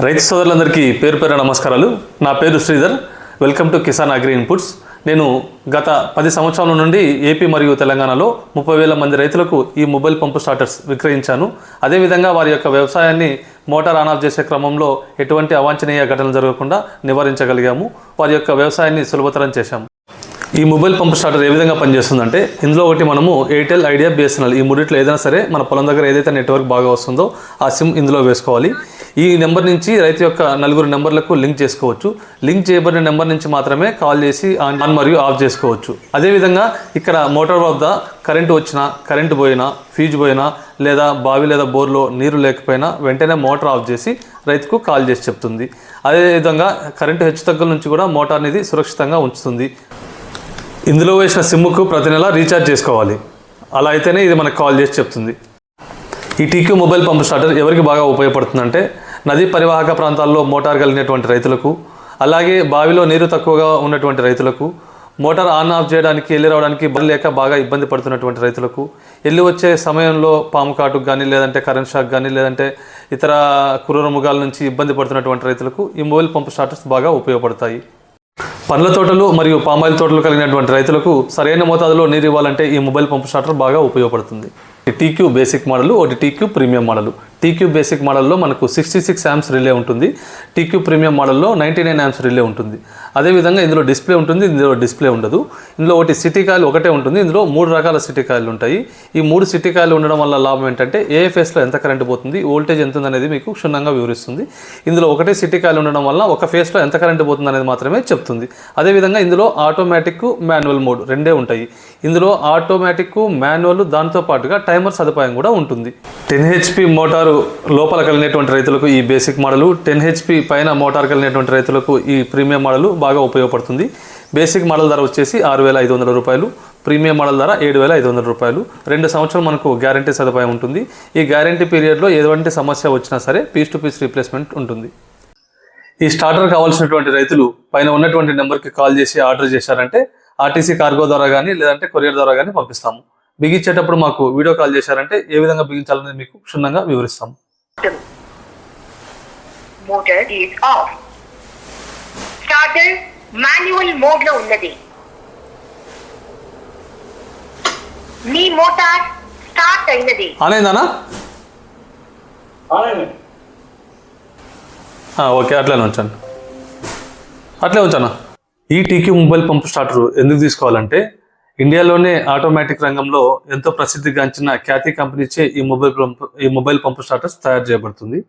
రైతు సోదరులందరికీ పేరు పేరు నమస్కారాలు. నా పేరు Sridhar. Welcome to Kisan agri inputs. నేను గత పది సంవత్సరాల నుండి ఏపీ మరియు తెలంగాణలో ముప్పై వేల మంది రైతులకు ఈ మొబైల్ పంపు స్టార్టర్స్ విక్రయించాను. అదేవిధంగా వారి యొక్క వ్యవసాయాన్ని మోటార్ ఆన్ ఆఫ్ చేసే క్రమంలో ఎటువంటి అవాంఛనీయ ఘటనలు జరగకుండా నివారించగలిగాము. వారి యొక్క వ్యవసాయాన్ని సులభతరం చేశాము. ఈ మొబైల్ పంప్ స్టార్టర్ ఏ విధంగా పనిచేస్తుందంటే ఇందులో ఒకటి మనము ఎయిర్టెల్ ఐడియా బిఎస్ఎన్ఎల్ ఈ మూడిట్లో ఏదైనా సరే మన పొలం దగ్గర ఏదైతే నెట్వర్క్ బాగా వస్తుందో ఆ సిమ్ ఇందులో వేసుకోవాలి. ఈ నెంబర్ నుంచి రైతు యొక్క నలుగురు నెంబర్లకు లింక్ చేసుకోవచ్చు. లింక్ చేయబడిన నెంబర్ నుంచి మాత్రమే కాల్ చేసి ఆన్ ఆన్ మరియు ఆఫ్ చేసుకోవచ్చు. అదేవిధంగా ఇక్కడ మోటార్ వద్ద కరెంటు వచ్చినా కరెంటు పోయినా ఫీజు పోయినా లేదా బావి లేదా బోర్లో నీరు లేకపోయినా వెంటనే మోటార్ ఆఫ్ చేసి రైతుకు కాల్ చేసి చెప్తుంది. అదేవిధంగా కరెంటు హెచ్చుతగ్గుల నుంచి కూడా మోటార్ అనేది సురక్షితంగా ఉంచుతుంది. ఇందులో వేసిన సిమ్ముకు ప్రతి నెల రీఛార్జ్ చేసుకోవాలి. అలా అయితేనే ఇది మనకు కాల్ చేసి చెప్తుంది. ఈ టీక్యూ మొబైల్ పంప్ స్టార్టర్ ఎవరికి బాగా ఉపయోగపడుతుందంటే నదీ పరివాహక ప్రాంతాల్లో మోటార్ కలిగినటువంటి రైతులకు అలాగే బావిలో నీరు తక్కువగా ఉన్నటువంటి రైతులకు మోటార్ ఆన్ ఆఫ్ చేయడానికి వెళ్ళి రావడానికి బలి లేక బాగా ఇబ్బంది పడుతున్నటువంటి రైతులకు వెళ్ళి వచ్చే సమయంలో పాము కాటుకు కానీ లేదంటే కరెంట్ షాక్ కానీ లేదంటే ఇతర క్రూర ముగాల నుంచి ఇబ్బంది పడుతున్నటువంటి రైతులకు ఈ మొబైల్ పంప్ స్టార్టర్స్ బాగా ఉపయోగపడతాయి. పండ్ల తోటలు మరియు పామాయిల్ తోటలు కలిగినటువంటి రైతులకు సరైన మోతాదులో నీరు ఇవ్వాలంటే ఈ మొబైల్ పంపు స్టార్టర్ బాగా ఉపయోగపడుతుంది. టీక్యూ బేసిక్ మోడల్ ఒకటి TQ premium model. TQ basic మోడల్లో మనకు సిక్స్టీ సిక్స్ యామ్స్ రిలే ఉంటుంది. టీక్యూ ప్రీమియం మోడల్లో నైంటీ నైన్ యామ్స్ రిలే ఉంటుంది. అదేవిధంగా ఇందులో డిస్ప్లే ఉంటుంది ఇందులో డిస్ప్లే ఉండదు. ఇందులో ఒకటి సిటీ కాయిల్ ఒకటే ఉంటుంది ఇందులో మూడు రకాల సిటీ కాయిల్ ఉంటాయి. ఈ మూడు సిటీ కాయిల్ ఉండడం వల్ల లాభం ఏంటంటే ఏ ఫేస్లో ఎంత కరెంట్ పోతుంది వోల్టేజ్ ఎంత ఉందనేది మీకు క్షుణ్ణంగా వివరిస్తుంది. ఇందులో ఒకటే సిటీ కాయిల్ ఉండడం వల్ల ఒక ఫేస్లో ఎంత కరెంట్ పోతుంది అనేది మాత్రమే చెప్తుంది. అదేవిధంగా ఇందులో ఆటోమేటిక్ మాన్యువల్ మోడ్ రెండే ఉంటాయి. ఇందులో ఆటోమేటిక్ మాన్యువల్ దాంతో పాటుగా టైమర్ సదుపాయం కూడా ఉంటుంది. టెన్ హెచ్పి మోటారు లోపల కలిగినటువంటి రైతులకు ఈ బేసిక్ మోడలు టెన్ హెచ్పి పైన మోటార్ కలిగినటువంటి రైతులకు ఈ ప్రీమియం మోడలు బాగా ఉపయోగపడుతుంది. బేసిక్ మోడల్ ధర వచ్చేసి ఆరు వేల ఐదు వందల రూపాయలు ప్రీమియం మోడల్ ధర ఏడు వేల ఐదు వందల రూపాయలు. రెండు సంవత్సరాలు మనకు గ్యారంటీ సదుపాయం ఉంటుంది. ఈ గ్యారంటీ పీరియడ్లో ఎటువంటి సమస్య వచ్చినా సరే పీస్ టు పీస్ రీప్లేస్మెంట్ ఉంటుంది. ఈ స్టార్టర్ కావాల్సినటువంటి రైతులు పైన ఉన్నటువంటి నెంబర్కి కాల్ చేసి ఆర్డర్ చేశారంటే ఆర్టీసీ కార్గో ద్వారా కానీ లేదంటే కొరియర్ ద్వారా కానీ పంపిస్తాము. బిగించేటప్పుడు మాకు వీడియో కాల్ చేశారంటే ఏ విధంగా బిగించాలనేది మీకు క్షుణ్ణంగా వివరిస్తాము. స్టార్టర్ మాన్యువల్ మోడ్లో ఉన్నది. మీ మోటార్ స్టార్ట్ అయినది. ఓకే అట్లనే ఉంచాను అట్లే ఉంచానా? ఈ టీక్యూ మొబైల్ పంప్ స్టార్టర్ ఎందుకు తీసుకోవాలంటే ఇండియాలోనే ఆటోమేటిక్ రంగంలో ఎంతో ప్రసిద్ధిగాంచిన ఖ్యాతి కంపెనీచే ఈ మొబైల్ పంప్ ఈ మొబైల్ పంప్ స్టార్టర్స్ తయారు చేయబడుతుంది.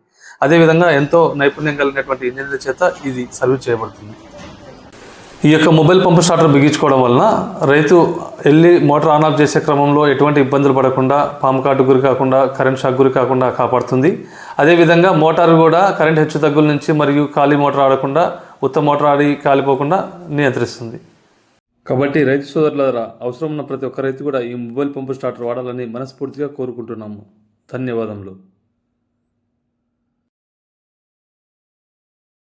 అదేవిధంగా ఎంతో నైపుణ్యం కలిగినటువంటి ఇంజనీర్ల చేత ఇది సర్వీస్ చేయబడుతుంది. ఈ యొక్క మొబైల్ పంపు స్టార్టర్ బిగించుకోవడం వలన రైతు వెళ్ళి మోటార్ ఆన్ ఆఫ్ చేసే క్రమంలో ఎటువంటి ఇబ్బందులు పడకుండా పాము కాటు గురి కాకుండా కరెంట్ షాక్ గురి కాకుండా కాపాడుతుంది. అదేవిధంగా మోటార్ కూడా కరెంట్ హెచ్చు తగ్గుల నుంచి మరియు ఖాళీ మోటార్ ఆడకుండా ఉత్తమ మోటార్ ఆడి కాలిపోకుండా నియంత్రిస్తుంది. కాబట్టి రైతు సోదరుల అవసరం ఉన్న ప్రతి ఒక్క రైతు కూడా ఈ మొబైల్ పంపు స్టార్టర్ వాడాలని మనస్ఫూర్తిగా కోరుకుంటున్నాము. ధన్యవాదములు.